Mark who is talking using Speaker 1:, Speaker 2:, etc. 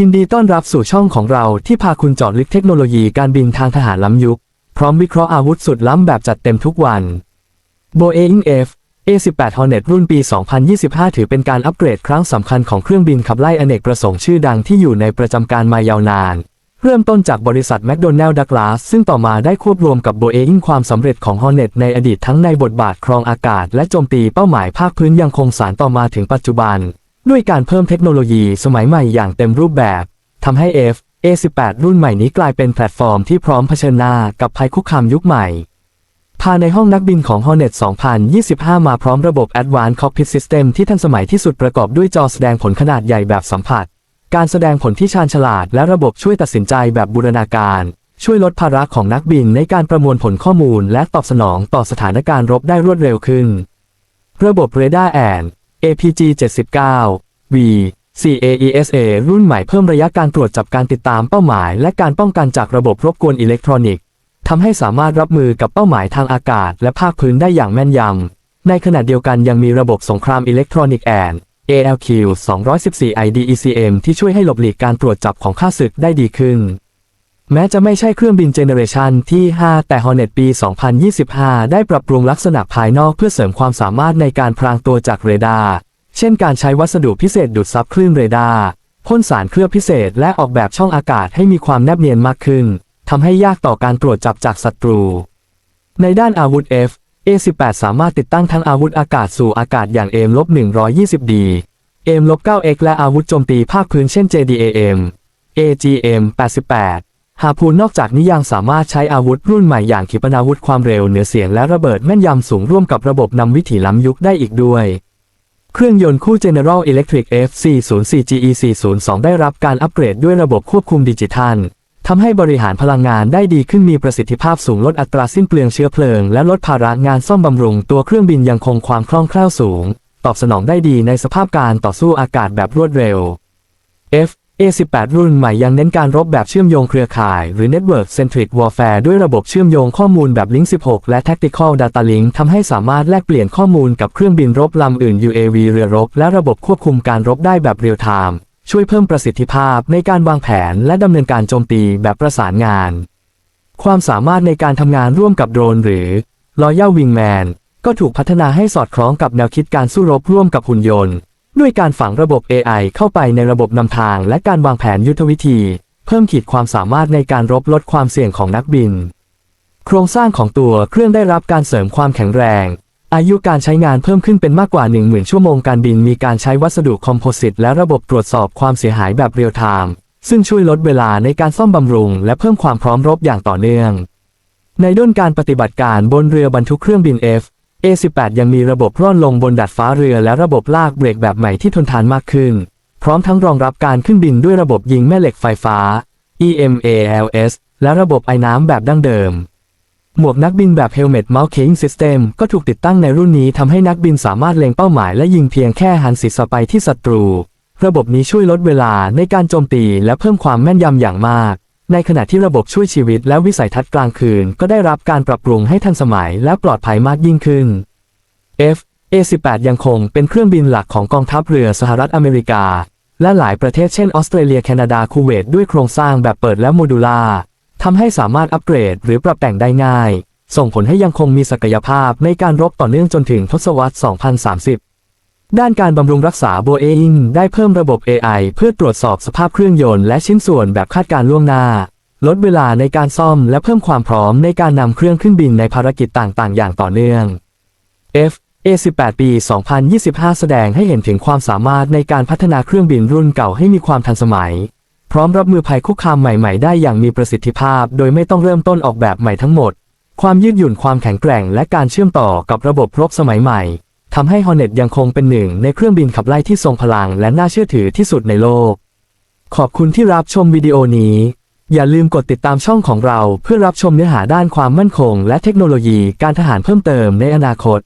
Speaker 1: ยินดีต้อนรับสู่ช่องของเราที่พาคุณเจาะลึกเทคโนโลยีการบินทางทหารล้ำยุค พร้อมวิเคราะห์อาวุธสุดล้ำแบบจัดเต็มทุกวัน Boeing F A18 Hornet รุ่นปี 2025 ถือเป็นการอัปเกรดครั้งสำคัญของเครื่องบินขับไล่อเนกประสงค์ชื่อดังที่อยู่ในประจำการมายาวนาน เริ่มต้นจากบริษัทแมคโดนัลด์ดักลาสซึ่งต่อมาได้ควบรวมกับ Boeing ความสำเร็จของ Hornet ในอดีตทั้งในบทบาทครองอากาศ และโจมตีเป้าหมายภาคพื้นยังคงสานต่อมาถึงปัจจุบัน ด้วยการเพิ่มเทคโนโลยีสมัยใหม่อย่างเต็มรูปแบบทำให้ F A18 รุ่นใหม่นี้กลายเป็นแพลตฟอร์มที่พร้อมเผชิญหน้ากับภัยคุกคามยุคใหม่ภายในห้องนักบินของ Hornet 2025 มาพร้อมระบบ Advanced Cockpit System ที่ทันสมัยที่สุดประกอบด้วยจอแสดงผลขนาดใหญ่แบบสัมผัส การแสดงผลที่ชาญฉลาดและระบบช่วยตัดสินใจแบบบูรณาการ ช่วยลดภาระของนักบินในการประมวลผลข้อมูล และตอบสนองต่อสถานการณ์รบได้รวดเร็วขึ้น ระบบเรดาร์แอน APG 79 V CAESA รุ่นใหม่เพิ่มระยะการตรวจจับการติดตามเป้าหมาย และการป้องกันจากระบบรบกวนอิเล็กทรอนิกส์ทำให้สามารถรับมือกับเป้าหมายทางอากาศ และภาคพื้นได้อย่างแม่นยำ ในขณะเดียวกันยังมีระบบสงครามอิเล็กทรอนิกส์แอน ALQ 214 IDECM ที่ช่วยให้หลบหลีกการตรวจจับของข้าศึกได้ดีขึ้น แม้จะไม่ใช่เครื่องบินเจเนเรชันที่ 5 แต่ Hornet ปี 2025 ได้ปรับปรุงลักษณะภายนอกเพื่อเสริมความสามารถในการพรางตัวจากเรดาร์ เช่นการใช้วัสดุพิเศษดูดซับคลื่นเรดาร์พ่นสารเคลือบพิเศษและออกแบบช่องอากาศให้มีความแนบเนียนมากขึ้น ทำให้ยากต่อการตรวจจับจากศัตรู ในด้านอาวุธ F A18 สามารถติดตั้งทั้งอาวุธอากาศสู่อากาศอย่าง M-120D M-9X และอาวุธโจมตีภาคพื้นเช่น JDAM AGM-88 หาพูนนอกจากนี้ยังสามารถใช้อาวุธรุ่นใหม่อย่างขีปนาวุธความเร็วเหนือเสียงและระเบิดแม่นยำสูงร่วมกับระบบนำวิถีล้ำยุคได้อีกด้วย เครื่องยนต์คู่ General Electric F404 GE402 ได้รับการอัปเกรดด้วยระบบควบคุมดิจิทัลทำให้บริหารพลังงานได้ดีขึ้นมีประสิทธิภาพสูงลดอัตราสิ้นเปลืองเชื้อเพลิง และลดภาระงานซ่อมบำรุงตัวเครื่องบินยังคงความคล่องแคล่วสูง ตอบสนองได้ดีในสภาพการต่อสู้อากาศแบบรวดเร็ว F A18 รุ่นใหม่ยังเน้นการรบแบบเชื่อมโยงเครือข่าย หรือ Network Centric Warfare ด้วยระบบเชื่อมโยงข้อมูลแบบ Link 16 และ Tactical Data Link ทำให้สามารถแลกเปลี่ยนข้อมูลกับเครื่องบินรบลำอื่น UAV เรือรบ และระบบควบคุมการรบได้แบบเรียลไทม์ช่วยเพิ่มประสิทธิภาพในการวางแผนและดำเนินการโจมตีแบบประสานงาน ความสามารถในการทำงานร่วมกับโดรนหรือ Loyal Wingman ก็ถูกพัฒนาให้สอดคล้องกับแนวคิดการสู้รบร่วมกับหุ่นยนต์ ด้วยการฝังระบบ AI เข้าไปในระบบนำทางและการวางแผนยุทธวิธี เพิ่มขีดความสามารถในการรบลดความเสี่ยงของนักบิน โครงสร้างของตัวเครื่องได้รับการเสริมความแข็งแรง อายุการใช้งานเพิ่มขึ้นเป็นมากกว่า 10,000 ชั่วโมงการบินมีการใช้วัสดุคอมโพสิตและระบบตรวจสอบความเสียหายแบบเรียลไทม์ซึ่งช่วยลดเวลาในการซ่อมบำรุง และเพิ่มความพร้อมรบอย่างต่อเนื่อง ในด้านการปฏิบัติการบนเรือบรรทุกเครื่องบิน F A18 ยังมีระบบร่อนลงบนดาดฟ้าเรือและระบบลากเบรกแบบใหม่ที่ทนทานมากขึ้น พร้อมทั้งรองรับการขึ้นบินด้วยระบบยิงแม่เหล็กไฟฟ้า EMALS และระบบไอ้น้ำแบบดั้งเดิม หมวกนักบินแบบ Helmet Mount Carrying System ก็ถูกติดตั้งในรุ่นนี้ทำให้นักบินสามารถเล็งเป้าหมายและยิงเพียงแค่หันศีรษะไปที่ศัตรู ระบบนี้ช่วยลดเวลาในการโจมตีและเพิ่มความแม่นยำอย่างมาก ในขณะที่ระบบช่วยชีวิตและวิสัยทัศน์กลางคืน ก็ได้รับการปรับปรุงให้ทันสมัยและปลอดภัยมากยิ่งขึ้น F A18 ยังคงเป็นเครื่องบินหลักของกองทัพเรือสหรัฐอเมริกา และหลายประเทศเช่นออสเตรเลียแคนาดาคูเวตด้วยโครงสร้างแบบเปิดและโมดูลาทำให้สามารถอัปเกรดหรือปรับแต่งได้ง่าย ส่งผลให้ยังคงมีศักยภาพในการรบต่อเนื่องจนถึงทศวรรษ 2030 ด้านการบำรุงรักษา Boeing ได้เพิ่มระบบ AI เพื่อตรวจสอบสภาพเครื่องยนต์และชิ้นส่วนแบบคาดการล่วงหน้า ลดเวลาในการซ่อมและเพิ่มความพร้อมในการนำเครื่องขึ้นบินในภารกิจต่างๆ อย่างต่อเนื่อง F A18 ปี 2025 แสดงให้เห็นถึงความสามารถในการพัฒนาเครื่องบินรุ่นเก่าให้มีความทันสมัย พร้อมรับมือภัยคุกคามใหม่ๆ ได้อย่างมีประสิทธิภาพ โดยไม่ต้องเริ่มต้นออกแบบใหม่ทั้งหมด ความยืดหยุ่นความแข็งแกร่ง และการเชื่อมต่อกับระบบรบสมัยใหม่ ทำให้ Hornet ยังคงเป็นหนึ่งในเครื่องบินขับไล่ที่ทรงพลังและน่าเชื่อถือที่สุดในโลก ขอบคุณที่รับชมวิดีโอนี้ อย่าลืมกดติดตามช่องของเราเพื่อรับชมเนื้อหาด้านความมั่นคง และเทคโนโลยีการทหารเพิ่มเติมในอนาคต